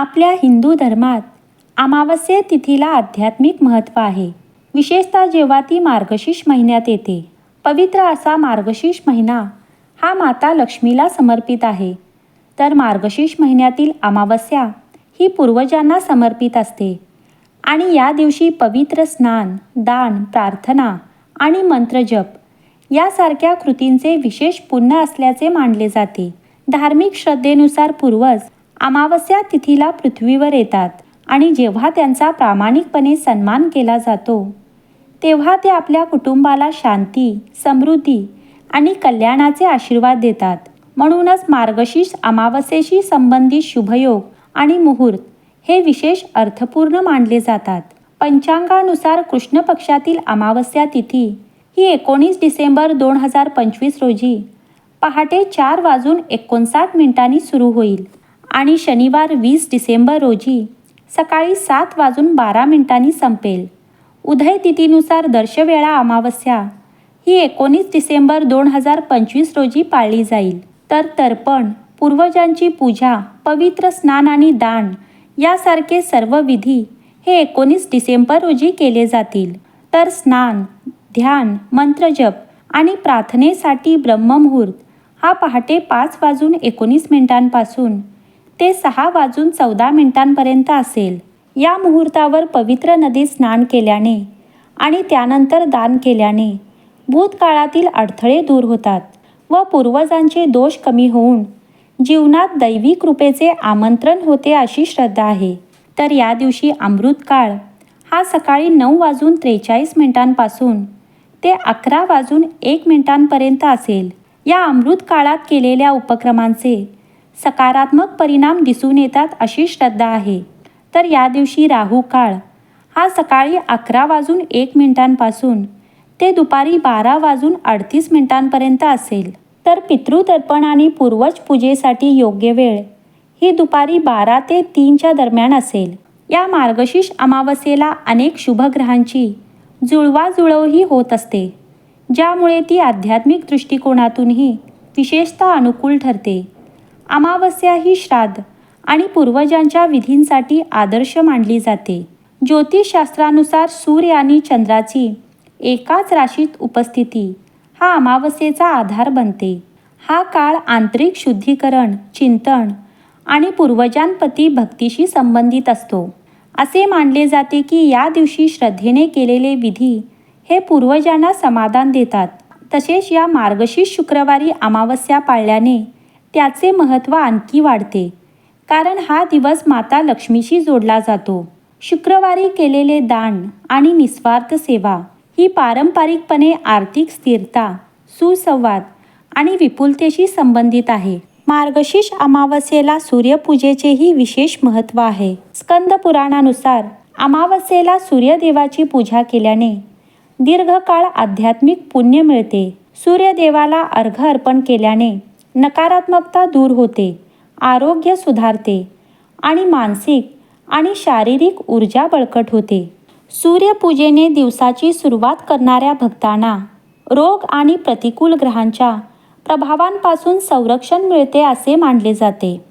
आपल्या हिंदू धर्मात अमावस्ये तिथीला आध्यात्मिक महत्त्व आहे. विशेषतः जेव्हा ती मार्गशीर्ष महिन्यात येते. पवित्र असा मार्गशीर्ष महिना हा माता लक्ष्मीला समर्पित आहे. तर मार्गशीर्ष महिन्यातील अमावस्या ही पूर्वजांना समर्पित असते. आणि या दिवशी पवित्र स्नान दान प्रार्थना आणि मंत्रजप यासारख्या कृतींचे विशेष पुण्य असल्याचे मानले जाते. धार्मिक श्रद्धेनुसार पूर्वज अमावस्या तिथीला पृथ्वीवर येतात आणि जेव्हा त्यांचा प्रामाणिकपणे सन्मान केला जातो तेव्हा ते आपल्या कुटुंबाला शांती समृद्धी आणि कल्याणाचे आशीर्वाद देतात. म्हणूनच मार्गशीर्ष अमावस्येशी संबंधित शुभयोग आणि मुहूर्त हे विशेष अर्थपूर्ण मानले जातात. पंचांगानुसार कृष्ण पक्षातील अमावस्या तिथी ही एकोणीस डिसेंबर दोन हजार पंचवीस रोजी पहाटे चार वाजून एकोणसाठ मिनिटांनी सुरू होईल. आणि शनिवार वीस डिसेंबर रोजी सकाळी सात वाजून बारा मिनिटांनी संपेल. उदय तिथीनुसार दर्शवेळा अमावस्या. ही एकोणीस डिसेंबर दोन हजार पंचवीस रोजी पाळली जाईल. तर तर्पण पूर्वजांची पूजा पवित्र स्नान आणि दान यासारखे सर्व विधी हे एकोणीस डिसेंबर रोजी केले जातील. तर स्नान ध्यान मंत्रजप आणि प्रार्थनेसाठी ब्रह्ममुहूर्त हा पहाटे पाच वाजून एकोणीस मिनिटांपासून ते सहा वाजून चौदा मिनिटांपर्यंत असेल. या मुहूर्तावर पवित्र नदीत स्नान केल्याने आणि त्यानंतर दान केल्याने भूतकाळातील अडथळे दूर होतात व पूर्वजांचे दोष कमी होऊन जीवनात दैवी कृपेचे आमंत्रण होते अशी श्रद्धा आहे. तर या दिवशी अमृतकाळ हा सकाळी नऊ वाजून त्रेचाळीस मिनिटांपासून ते अकरा वाजून एक मिनिटांपर्यंत असेल. या अमृत काळात केलेल्या उपक्रमांचे सकारात्मक परिणाम दिसून येतात अशी श्रद्धा आहे. तर या दिवशी राहू काळ. हा सकाळी अकरा वाजून एक मिनिटांपासून ते दुपारी बारा वाजून अडतीस मिनिटांपर्यंत असेल. तर पितृतर्पण आणि पूर्वज पूजेसाठी योग्य वेळ ही दुपारी बारा ते तीनच्या दरम्यान असेल. या मार्गशीर्ष अमावस्येला अनेक शुभग्रहांची जुळवाजुळवही होत असते. ज्यामुळे ती आध्यात्मिक दृष्टिकोनातूनही विशेषतः अनुकूल ठरते. अमावस्या ही श्राद्ध आणि पूर्वजांच्या विधींसाठी आदर्श मानली जाते. ज्योतिषशास्त्रानुसार सूर्य आणि चंद्राची एकाच राशीत उपस्थिती हा अमावस्येचा आधार बनते. हा काळ आंतरिक शुद्धीकरण चिंतन आणि पूर्वजांपती भक्तीशी संबंधित असतो. असे मानले जाते की या दिवशी श्रद्धेने केलेले विधी हे पूर्वजांना समाधान देतात. तसेच या मार्गशीर्ष शुक्रवारी अमावस्या पाळल्याने त्याचे महत्त्व आणखी वाढते. कारण हा दिवस माता लक्ष्मीशी जोडला जातो. शुक्रवारी केलेले दान आणि निस्वार्थ सेवा ही पारंपरिकपणे आर्थिक स्थिरता सुसंवाद आणि विपुलतेशी संबंधित आहे. मार्गशीर्ष अमावस्येला सूर्यपूजेचेही विशेष महत्त्व आहे. स्कंद पुराणानुसार अमावस्येला सूर्यदेवाची पूजा केल्याने दीर्घकाळ आध्यात्मिक पुण्य मिळते. सूर्यदेवाला अर्घ अर्पण केल्याने नकारात्मकता दूर होते आरोग्य सुधारते आणि मानसिक आणि शारीरिक ऊर्जा बळकट होते. सूर्यपूजेने दिवसाची सुरुवात करणाऱ्या भक्तांना रोग आणि प्रतिकूल ग्रहांच्या प्रभावांपासून संरक्षण मिळते असे मानले जाते.